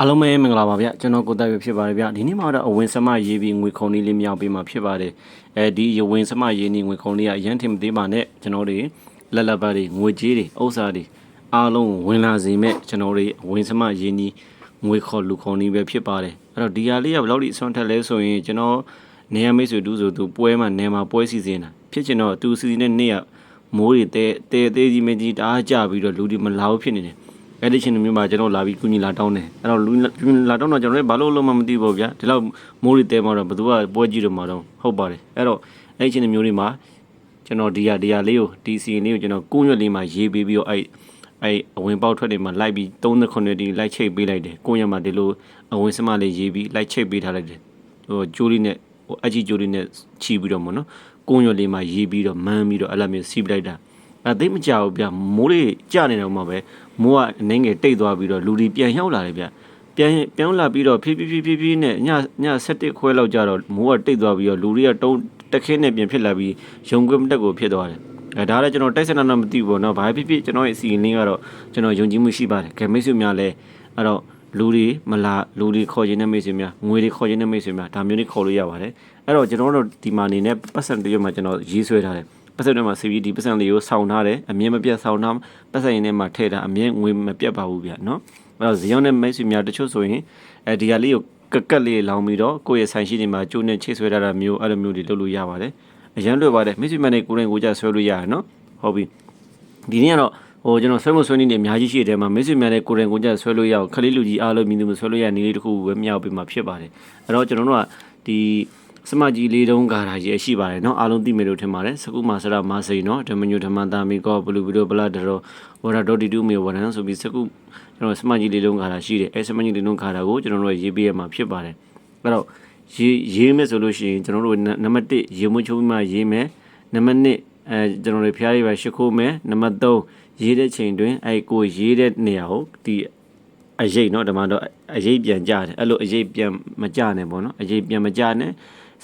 အားလုံးပဲမင်္ဂလာပါဗျကျွန်တော်ကိုတက်ရဖြစ်ပါတယ်ဗျဒီနေ့မှာတော့အဝင်စမရေးပြီးငွေခုံလေးလေးမြောက်ပေးမှာဖြစ်ပါတယ်အဲဒီရဝင်စမရေးနေငွေခုံလေးကအရန်ထင်မသေးပါနဲ့ကျွန်တော်တွေလက်လက်ပါတွေငွေကြေးတွေဥစ္စာတွေအားလုံးဝင်လာစေမဲ့ကျွန်တော်တွေအဝင်စမရေးနေငွေခေါ်လူခုံလေးပဲဖြစ်ပါတယ်အဲ့တော့ဒီဟာလေးကဘယ်လောက်ထိအစွမ်းထက်လဲဆိုရင်ကျွန်တော်နေရမိတ်ဆွေတူဆိုသူပွဲမှာနေမှာပွဲစီစဉ်တာဖြစ်ချင်တော့သူစီစဉ်တဲ့နေ့ကမိုးတွေတဲတဲသေးကြီးမကြီးတအားကြပြီးတော့လူတွေမလာဘူးဖြစ်နေတယ် အဲ့ဒီချင်းမျိုးမှာကျွန်တော်လာပြီးကုညီလာတောင်းတယ်အဲ့တော့လူလာတောင်းတော့ကျွန်တော်လည်းဘာလို့လုံးမမသိဘူးဗျာဒီလောက်မိုးရီတဲမှာတော့ဘသူကပွဲကြည့်တော့မှာတော့ဟုတ်ပါတယ်အဲ့တော့အဲ့ဒီချင်းမျိုးတွေမှာကျွန်တော်ဒီဟာဒီဟာလေးကိုဒီစီလေးကိုကျွန်တော်ကုညွက်လေးမှာရေးပေးပြီးတော့အဲ့အဲ့အဝင်ပေါက်ထွက်တွေမှာလိုက်ပြီး39ဒီလိုက်ချိတ်ပေးလိုက်တယ်ကုညွက်မှာဒီလိုအဝင်စမလေးရေးပြီးလိုက်ချိတ်ပေးထားလိုက်တယ်ဟိုဂျိုးလေးနဲ့ဟိုအကြီးဂျိုးလေးနဲ့ချီပြီးတော့မနော်ကုညွက်လေးမှာရေးပြီးတော့မန်းပြီးတော့အဲ့လိုမျိုးစီးပလိုက်တာ အဲသိပ်မကြောက်ဘူးဗျမိုးလေးကြနေတော့မှပဲမိုးကအနှင်းငယ်တိတ်သွားပြီးတော့လူတွေပြန်ရောက်လာတယ်ဗျပြန်ပြန်လာပြီးတော့ဖြည်းဖြည်းဖြည်းဖြည်းဖြည်းနဲ့ညည7ခွဲလောက်ကြတော့မိုးကတိတ်သွားပြီးတော့လူတွေကတုံးတခင်းနဲ့ပြန်ဖြစ်လာပြီးရုံကွင်းတက်ကိုဖြစ်သွားတယ်အဲဒါလည်းကျွန်တော်တိုက်စနတော့မသိဘူးပေါ့နော်ဘာဖြစ်ဖြစ်ကျွန်တော်ရဲ့အစီအင်းကတော့ကျွန်တော်ယုံကြည်မှုရှိပါတယ်ကဲမိတ်ဆွေများလည်းအဲ့တော့လူတွေမလာလူတွေခေါ်ခြင်းနဲ့မိတ်ဆွေများငွေတွေခေါ်ခြင်းနဲ့မိတ်ဆွေများဒါမျိုးတွေခေါ်လို့ရပါတယ်အဲ့တော့ကျွန်တော်တို့ဒီမှာအနေနဲ့ပတ်စံတရွတ်မှာကျွန်တော်ရေးဆွဲထားတယ် ပတ်စံထဲမှာ CVD ပတ်စံလေးကိုဆောင်းထားတယ်အမြင်မပြတ်ဆောင်းထားပတ်စံရင်းထဲမှာထည့်တာအမြင်ငွေမပြတ်ပါဘူးဗျနော်အဲ့တော့ဇီယောနဲ့မိတ်ဆွေများတချို့ဆိုရင်အဲဒီဟာလေးကိုကက်ကက်လေးလောင်းပြီးတော့ကိုယ့်ရဲ့ဆိုင်ရှိနေမှာကျိုးနဲ့ချိတ်ဆွဲထားတာမျိုးအဲ့လိုမျိုးတွေလုပ်လို့ရပါတယ်အရန်လွယ်ပါတယ်မိတ်ဆွေများနဲ့ကိုယ်တိုင်ကိုယ်ကြဆွဲလို့ရတယ်နော်ဟုတ်ပြီဒီနေ့ကတော့ဟိုကျွန်တော်ဆွဲမဆွဲနေနေအများကြီးရှိတဲ့မှာမိတ်ဆွေများနဲ့ကိုယ်တိုင်ကိုယ်ကြဆွဲလို့ရအောင်ခလေးလူကြီးအားလုံးမြင်သူမဆွဲလို့ရနေလေးတစ်ခုပဲမြောက်ပြီးမှဖြစ်ပါတယ်အဲ့တော့ကျွန်တော်တို့ကဒီ စမကြီးလေးတုံးကာတာကြီးရှိပါတယ်เนาะအားလုံးသိမယ်လို့ထင်ပါတယ်စကုမာဆရာမာစိန်เนาะဓမ္မညုဓမ္မတာမီကောဘလူဘီဒိုဘလာဒရောဝရဒိုတီတူမီဝရန်ဆိုပြီးစကုကျွန်တော်စမကြီးလေးတုံးကာတာရှိတယ်အဲစမကြီးလေးတုံးကာတာကိုကျွန်တော်တို့ရေးပေးရမှာဖြစ်ပါတယ်အဲ့တော့ရေးရေးမယ်ဆိုလို့ရှိရင်ကျွန်တော်တို့နံပါတ်1ရေမွှချိုးပြီးမှရေးမယ်နံပါတ်2အဲကျွန်တော်တို့ဖျားရေးပါရှ िख ိုးမယ်နံပါတ်3ရေးတဲ့ချိန်တွင်အဲကိုရေးတဲ့နေရာကိုဒီအရေးเนาะဒီမှာတော့အရေးပြန်ကြတယ်အဲ့လိုအရေးပြန်မကြနဲ့ပေါ့เนาะအရေးပြန်မကြနဲ့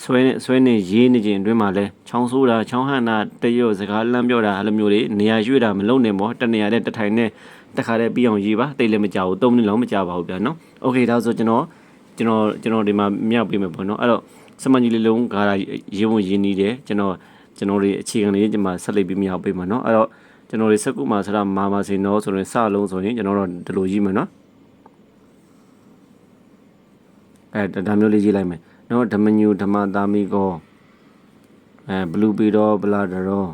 ဆွဲနေဆွဲနေရေးနေခြင်းအတွင်းမှာလဲချောင်းဆိုးတာချောင်းဟန်တာတရွတ်စကားလမ်းပြောတာအဲ့လိုမျိုးတွေနေရာရွှေ့တာမလုပ်နဲ့ပေါ့တနေရာနဲ့တထိုင်နဲ့တခါတည်းပြီးအောင်ရေးပါတိတ်လည်းမကြဘူး၃မိနစ်လောက်မကြပါဘူးဗျာနော်โอเคဒါဆိုကျွန်တော်ကျွန်တော်ကျွန်တော်ဒီမှာမြောက်ပေးမယ်ပေါ့နော်အဲ့တော့စမန်ကြီးလေးလုံးကားတာရေးဖို့ရင်းနေတယ်ကျွန်တော်ကျွန်တော်တွေအခြေခံလေးဒီမှာဆက်လက်ပြီးမြောက်ပေးမှာနော်အဲ့တော့ကျွန်တော်တွေစကုမာဆရာမာမာစင်နော်ဆိုရင်စလုံးဆိုရင်ကျွန်တော်တို့ဒီလိုရေးမယ်နော်အဲဒါမျိုးလေးရေးလိုက်မယ် နော်ဓမ္မညူဓမ္မသာမိကောအဲဘလူးပီတော့ဘလာဒရော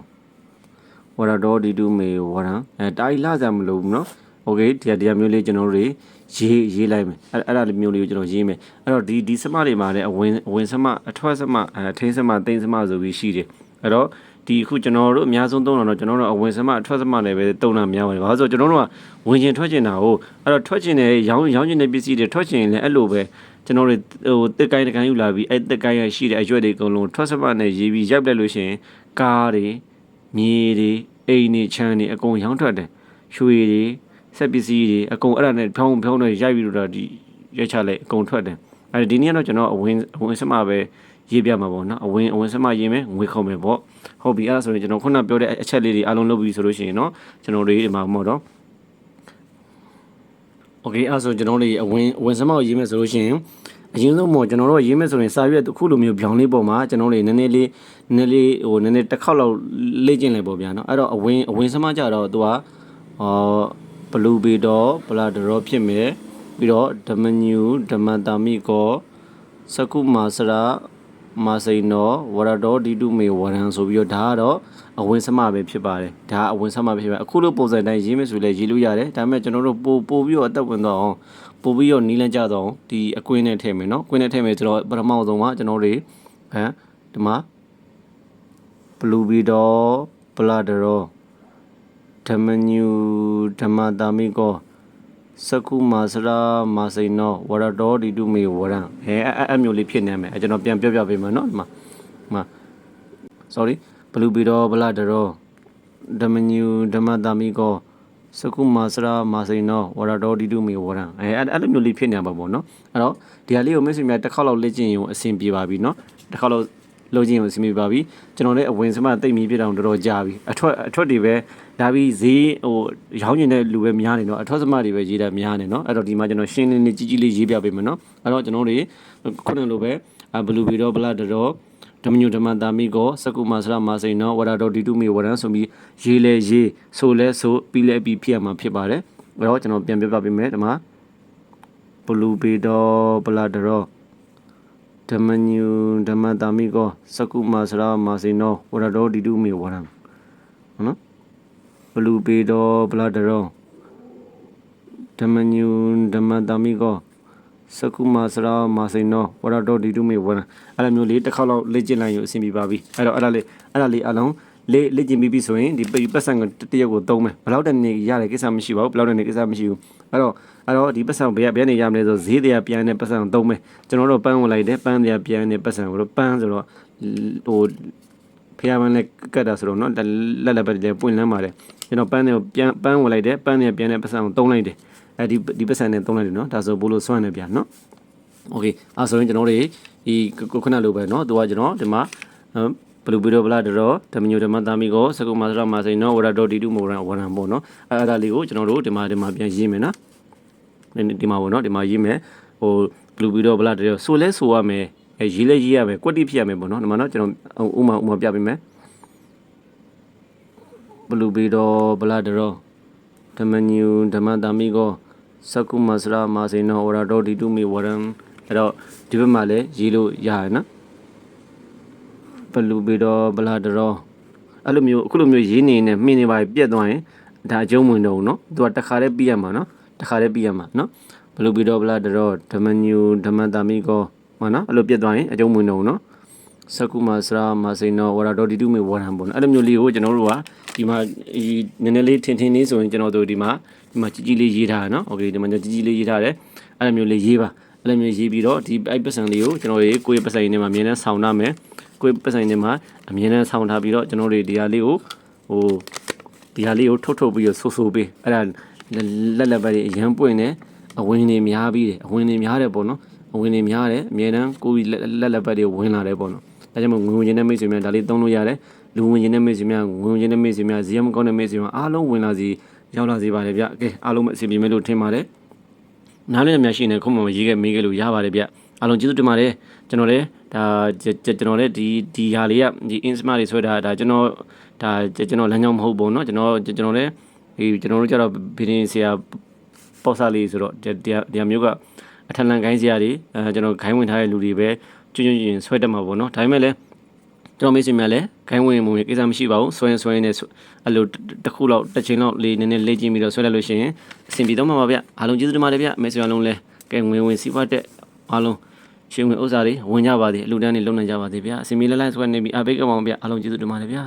ဝရတော်ဒီတူမေဝရံအဲတာရီလာစရာမလိုဘူးနော်โอเคဒီဟာဒီဟာမျိုးလေးကျွန်တော်တို့ရေးရေးလိုက်မယ်အဲ့အဲ့ဒါလေးမျိုးလေးကိုကျွန်တော်ရေးမယ်အဲ့တော့ဒီဒီစမတွေမှာလည်းအဝင်အဝင်စမအထွက်စမအထင်းစမသိန်းစမဆိုပြီးရှိတယ်အဲ့တော့ဒီအခုကျွန်တော်တို့အများဆုံးသုံးတာတော့ကျွန်တော်တို့အဝင်စမအထွက်စမလည်းပဲသုံးတာများပါတယ်ဘာလို့ဆိုကျွန်တော်တို့ကဝင်ကျင်ထွက်ကျင်တာကိုအဲ့တော့ထွက်ကျင်တဲ့ရောင်းရောင်းကျင်တဲ့ပစ္စည်းတွေထွက်ကျင်လည်းအဲ့လိုပဲ ကျွန်တော်တို့ဟိုတက်ကိုင်းတကိုင်းယူလာပြီးအဲ့တက်ကိုင်းရရှိတဲ့အရွက်တွေအကုန်လုံးထွက်စမနဲ့ရေးပြီးရိုက်ပလိုက်လို့ရှိရင်ကားတွေမြေတွေအိမ်တွေချမ်းတွေအကုန်ရောင်းထွက်တယ်ရွှေတွေဆက်ပစ္စည်းတွေအကုန်အဲ့ဒါနဲ့ဖြောင်းဖြောင်းနဲ့ရိုက်ပြီးတော့ဒီရိုက်ချလိုက်အကုန်ထွက်တယ်အဲ့ဒီနေ့ကတော့ကျွန်တော်အဝင်အဝင်စမပဲရေးပြမှာပေါ့နော်အဝင်အဝင်စမရေးမယ်ငွေခုံမယ်ပေါ့ဟုတ်ပြီအဲ့ဒါဆိုရင်ကျွန်တော်ခုနပြောတဲ့အချက်လေးတွေအားလုံးလုပ်ပြီးဆိုလို့ရှိရင်တော့ကျွန်တော်တို့ဒီမှာမို့တော့ โอเคအဲ့ဆိုကျွန်တော်တို့အဝင်အဝင်စမောက်ရေးမယ်ဆိုလို့ရှိရင်အရင်ဆုံးမို့ကျွန်တော်တို့ရေးမယ်ဆိုရင်စာရွက်တစ်ခုလိုမျိုးဗျောင်းလေးပေါ်မှာကျွန်တော်တို့နည်းနည်းလေးနည်းနည်းလေးဟိုနည်းနည်းတစ်ခေါက်လောက်လေ့ကျင့်လိုက်ပေါ့ဗျာနော်အဲ့တော့အဝင်အဝင်စမောက်ကြတော့သူကဟောဘလူးဘီတော့ဘလာဒရောဖြစ်မယ်ပြီးတော့ဓမ္မညူဓမ္မတာမိကောစကုမာစရာ မာစိန်တော်ဝရတော်ဒီတုမေဝရံဆိုပြီးတော့ဒါကတော့အဝင်စမပဲဖြစ်ပါတယ်ဒါအဝင်စမပဲဖြစ်ပါတယ်အခုလိုပုံစံတိုင်းရေးမယ်ဆိုလဲရေးလို့ရတယ်ဒါပေမဲ့ကျွန်တော်တို့ပို့ပို့ပြီးတော့အသက်ဝင်တော့အောင်ပို့ပြီးတော့နီးလန်းကြတော့အောင်ဒီအကွင်းနဲ့ထည့်မယ်နော်ကွင်းနဲ့ထည့်မယ်ကျွန်တော်ပထမဆုံးကကျွန်တော်တွေဟမ်ဒီမှာဘလူးဘီတော်ဘလာဒရောဓမ္မညူဓမ္မတာမိကော စကုမာစရာမာစိန်နောဝရတော်ဒီတုမေဝရံအဲအဲ့အဲ့မျိုးလေးဖြစ်နေမယ်အဲကျွန်တော်ပြန်ပြောပြပေးမယ်နော်ဒီမှာဒီမှာ sorry ဘလူးဘီတော်ဘလာဒရောဓမ္မညူဓမ္မတာမိကောစကုမာစရာမာစိန်နောဝရတော်ဒီတုမေဝရံအဲအဲ့အဲ့လိုမျိုးလေးဖြစ်နေမှာပေါ့နော်အဲ့တော့ဒီဟာလေးကိုမိတ်ဆွေများတစ်ခေါက်လောက်လေ့ကျင့်ရင်အဆင်ပြေပါပြီနော်တစ်ခေါက်လောက် လုပ်ခြင်းကိုအဆင်ပြေပါပြီကျွန်တော်လည်းအဝင်စမတိတ်မီပြတောင်တော်တော်ကြာပြီအထွက်အထွက်တွေပဲဒါပြီးဈေးဟိုရောင်းကျင်တဲ့လူပဲများနေတော့အထွက်စမတွေပဲရေးတာများနေနော်အဲ့တော့ဒီမှာကျွန်တော်ရှင်းလင်းလင်းကြီးကြီးလေးရေးပြပေးမယ်နော်အဲ့တော့ကျွန်တော်တို့ခုနလိုပဲဘလူဘီတော့ဘလာတော့ဓမ္မညုဓမ္မတာမိကိုစကုမာစရမာစိန်နော်ဝရတော်ဒီတုမီဝရန်ဆိုပြီးရေးလဲရေးဆိုလဲဆိုပြီးလဲပြီးဖြစ်ရမှာဖြစ်ပါတယ်အဲ့တော့ကျွန်တော်ပြန်ပြပြပေးမယ်ဒီမှာဘလူဘီတော့ဘလာတော့ ဓမ္မညုဓမ္မတာမိကိုစကုမာစရမာစိန်နော်ဝရတော်ဒီတုမီဝရန်ဟုတ်နော်ဘလူဘီတော့ဘလာတော့ဓမ္မညုဓမ္မတာမိကိုစကုမာစရာမာစိန်နောဝရတော်ဒီတုမေဝရအဲ့လိုမျိုးလေးတစ်ခေါက်လောက်လေ့ကျင့်လိုက်ရအဆင်ပြေပါပြီအဲ့တော့အဲ့ဒါလေးအဲ့ဒါလေးအလုံး လေ့လေ့ကျင့်ပြီးပြီဆိုရင်ဒီပတ်စံကတရက်ကိုသုံးမယ်ဘယ်လောက်တနေရတဲ့ကိစ္စမရှိပါဘူးဘယ်လောက်တနေကိစ္စမရှိဘူးအဲ့တော့အဲ့တော့ဒီပတ်စံဘယ်ဘယ်နေရမလဲဆိုဈေးတရားပြန်တဲ့ပတ်စံသုံးမယ်ကျွန်တော်တို့ပန်းဝင်လိုက်တယ်ပန်းတရားပြန်တဲ့ပတ်စံကိုတော့ပန်းဆိုတော့ဟိုဖျားမန်းနဲ့ကတ်တာဆိုတော့เนาะလက်လက်ပဲလည်းပွင့်လန်းပါတယ်ကျွန်တော်ပန်းတွေကိုပြန်ပန်းဝင်လိုက်တယ်ပန်းတွေပြန်တဲ့ပတ်စံကိုသုံးလိုက်တယ်အဲဒီဒီပတ်စံနဲ့သုံးလိုက်တယ်เนาะဒါဆိုဘိုးလို့စွန့်နေပြန်เนาะ โอเคအဲဆိုရင်ကျွန်တော်တို့ဒီခုနလိုပဲเนาะသူကကျွန်တော်ဒီမှာဘ လူးဘီရိုဘလာတော့ဓမ္မညိုဓမ္မသားမီကိုစကုမာစရမာစိန်နော်ဝရတော်ဒီတုမိုရန်ဝရန်ပေါ့နော်အဲအဲ့ဒါလေးကိုကျွန်တော်တို့ဒီမှာဒီမှာပြန်ရေးမယ်နော်ဒီမှာပေါ့နော်ဒီမှာရေးမယ်ဟိုဘလူးဘီရိုဘလာတော့ဆိုလဲဆိုရမယ်အဲရေးလဲရေးရမယ်ကွက်တိဖြစ်ရမယ်ပေါ့နော်ဒီမှာနော်ကျွန်တော်ဥမာဥမာပြပေးမယ်ဘလူးဘီရိုဘလာတော့ဓမ္မညိုဓမ္မသားမီကိုစကုမာစရမာစိန်နော်ဝရတော်ဒီတုမီဝရန်အဲ့တော့ဒီဘက်မှာလည်းရေးလို့ရရနော် ဘလူဘီတော့ဘလာတော့အဲ့လိုမျိုးအခုလိုမျိုးရေးနေနေမှင်းနေပါပြက်သွားရင်ဒါအကျုံးဝင်တော့နော်သူကတခါတည်းပြီးရမှာနော်တခါတည်းပြီးရမှာနော်ဘလူဘီတော့ဘလာတော့ဓမ္မညူဓမ္မတာမီကောမနော်အဲ့လိုပြက်သွားရင်အကျုံးဝင်တော့နော်စကုမစရာမစိန်တော့ဝရတော်ဒီတုမေဝရံပေါ့နော်အဲ့လိုမျိုးလေးကိုကျွန်တော်တို့ကဒီမှာဒီနည်းနည်းလေးထင်ထင်လေးဆိုရင်ကျွန်တော်တို့ဒီမှာဒီမှာကြီးကြီးလေးရေးထားတာနော်โอเคဒီမှာကြီးကြီးလေးရေးထားတယ်အဲ့လိုမျိုးလေးရေးပါအဲ့လိုမျိုးရေးပြီးတော့ဒီအဲ့ပတ်စံလေးကိုကျွန်တော်တို့ကိုယ့်ရဲ့ပတ်စံရင်းထဲမှာအမြဲတမ်းဆောင်းထားမယ် ကိုယ့်ပတ်စံရင်းထဲမှာအမြဲတမ်းဆောင်းထားပြီးတော့ကျွန်တော်တို့ဒီဟာလေးကိုဟိုဒီဟာလေးကိုထုတ်ထုတ်ပြီးတော့ဆိုးဆိုးပေးအဲ့ဒါလက်လက်ပဲအရန်ပွင့်နေအဝင်နေများပြီးတယ်အဝင်နေများတယ်ပေါ့နော်အဝင်နေများတယ်အမြဲတမ်းကိုယ်လက်လက်ပဲတွေဝင်လာတယ်ပေါ့နော်ဒါကြောင့်မို့ငွေဝင်ခြင်းတဲ့မိတ်ဆွေများဒါလေးသုံးလို့ရတယ်လူဝင်ခြင်းတဲ့မိတ်ဆွေများငွေဝင်ခြင်းတဲ့မိတ်ဆွေများဇီယမကောင်းတဲ့မိတ်ဆွေများအားလုံးဝင်လာစီရောက်လာစီပါတယ်ဗျကဲအားလုံးအစီအပြေမဲ့လို့ထင်ပါတယ်နားလည်များရှိနေခုမှမရေးခဲ့မေးခဲ့လို့ရပါတယ်ဗျအားလုံးကျေးဇူးတင်ပါတယ်ကျွန်တော်လည်း ဒါကျွန်တော်လည်းဒီဒီဟာလေးကဒီ insma တွေဆွဲတာဒါကျွန်တော်ဒါကျွန်တော်လမ်းကြောင်းမဟုတ်ဘူးเนาะကျွန်တော်ကျွန်တော်လည်းဒီကျွန်တော်တို့ကျတော့ဘီဒင်းဆရာပေါ့စာလေးဆိုတော့ဒီဒီမျိုးကအထက်လန်ခိုင်းဆရာတွေအဲကျွန်တော်ခိုင်းဝင်ထားတဲ့လူတွေပဲကျွန်းကျွန်းကျွန်းဆွဲတတ်မှာပေါ့เนาะဒါပေမဲ့လည်းကျွန်တော်မေ့စီမြလည်းခိုင်းဝင်မှုကိစ္စမရှိပါဘူးဆွဲရင်ဆွဲရင်လည်းအဲ့လိုတစ်ခုလောက်တစ်ချိန်လောက်လေးနည်းနည်းလေ့ကျင့်ပြီးတော့ဆွဲလိုက်လို့ရှိရင်အဆင်ပြေတော့မှာပါဗျအားလုံးကျေးဇူးတင်ပါတယ်ဗျမေ့စီအားလုံးလည်းကဲငွေဝင်စီးပွားတဲ့အားလုံး ရှင်ဝင်ဥစ္စာတွေဝင်ကြပါသေးအလူတန်းတွေလုံနိုင်ကြပါသေးဗျာအစီမီလဲလိုက်ဆွဲနေပြီအဘေးကမောင်ဗျာအားလုံးကျေးဇူးတင်ပါတယ်ဗျာ